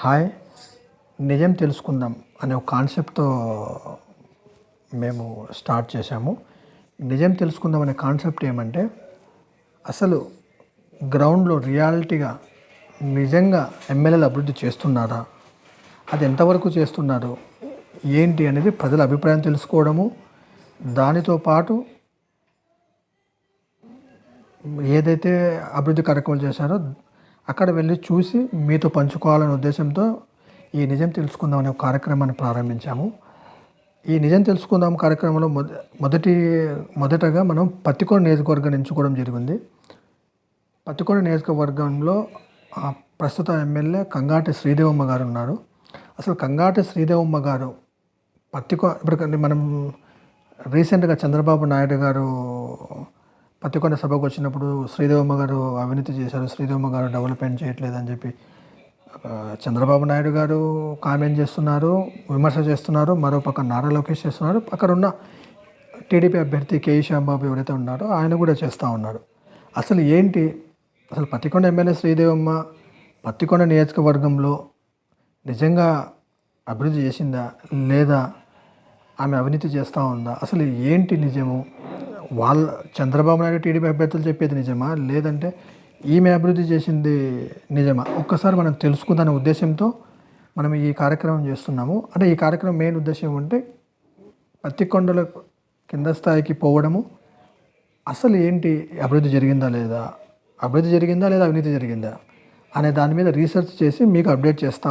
Hi నిజం తెలుసుకుందాం అనే ఒక కాన్సెప్ట్తో మేము స్టార్ట్ చేశాము. నిజం తెలుసుకుందాం అనే కాన్సెప్ట్ ఏమంటే అసలు గ్రౌండ్లో రియాలిటీగా నిజంగా ఎమ్మెల్యేలు అభివృద్ధి చేస్తున్నారా? అది ఎంతవరకు చేస్తున్నారు? ఏంటి అనేది ప్రజల అభిప్రాయం తెలుసుకోవడము దానితో పాటు ఏదైతే అభివృద్ధి కార్యక్రమాలు చేశారో అక్కడ వెళ్ళి చూసి మీతో పంచుకోవాలనే ఉద్దేశంతో ఈ నిజం తెలుసుకుందాం అనే ఒక కార్యక్రమాన్ని ప్రారంభించాము. ఈ నిజం తెలుసుకుందాం కార్యక్రమంలో మొద మొదటి మొదటగా మనం పత్తికొండ నియోజకవర్గాన్ని ఎంచుకోవడం జరిగింది. పత్తికొండ నియోజకవర్గంలో ప్రస్తుత ఎమ్మెల్యే కంగాటి శ్రీదేవమ్మ గారు ఉన్నారు. అసలు కంగాటి శ్రీదేవమ్మ గారు పత్తికొ ఇప్పుడు మనం రీసెంట్గా చంద్రబాబు నాయుడు గారు పత్తికొండ సభకు వచ్చినప్పుడు శ్రీదేవమ్మ గారు అవినీతి చేశారు శ్రీదేవమ్మ గారు డెవలప్మెంట్ చేయట్లేదని చెప్పి చంద్రబాబు నాయుడు గారు కామెంట్ చేస్తున్నారు విమర్శ చేస్తున్నారు మరోపక్క నారా లోకేష్ చేస్తున్నారు అక్కడున్న టీడీపీ అభ్యర్థి కేఈ శ్యాంబాబు ఎవరైతే ఉన్నారో ఆయన కూడా చేస్తూ ఉన్నారు. అసలు ఏంటి? అసలు పత్తికొండ ఎమ్మెల్యే శ్రీదేవమ్మ పత్తికొండ నియోజకవర్గంలో నిజంగా అభివృద్ధి చేసిందా లేదా? ఆమె అవినీతి చేస్తూ ఉందా? అసలు ఏంటి నిజము? వాళ్ళ చంద్రబాబు నాయుడు టీడీపీ అభ్యర్థులు చెప్పేది నిజమా? లేదంటే ఈమె అభివృద్ధి చేసింది నిజమా? ఒక్కసారి మనం తెలుసుకుందనే ఉద్దేశంతో మనం ఈ కార్యక్రమం చేస్తున్నాము. అంటే ఈ కార్యక్రమం మెయిన్ ఉద్దేశం అంటే పత్తికొండల కింద స్థాయికి పోవడము. అసలు ఏంటి? అభివృద్ధి జరిగిందా లేదా? అభివృద్ధి జరిగిందా లేదా అవినీతి జరిగిందా? అనే దాని మీద రీసెర్చ్ చేసి మీకు అప్డేట్ చేస్తాం.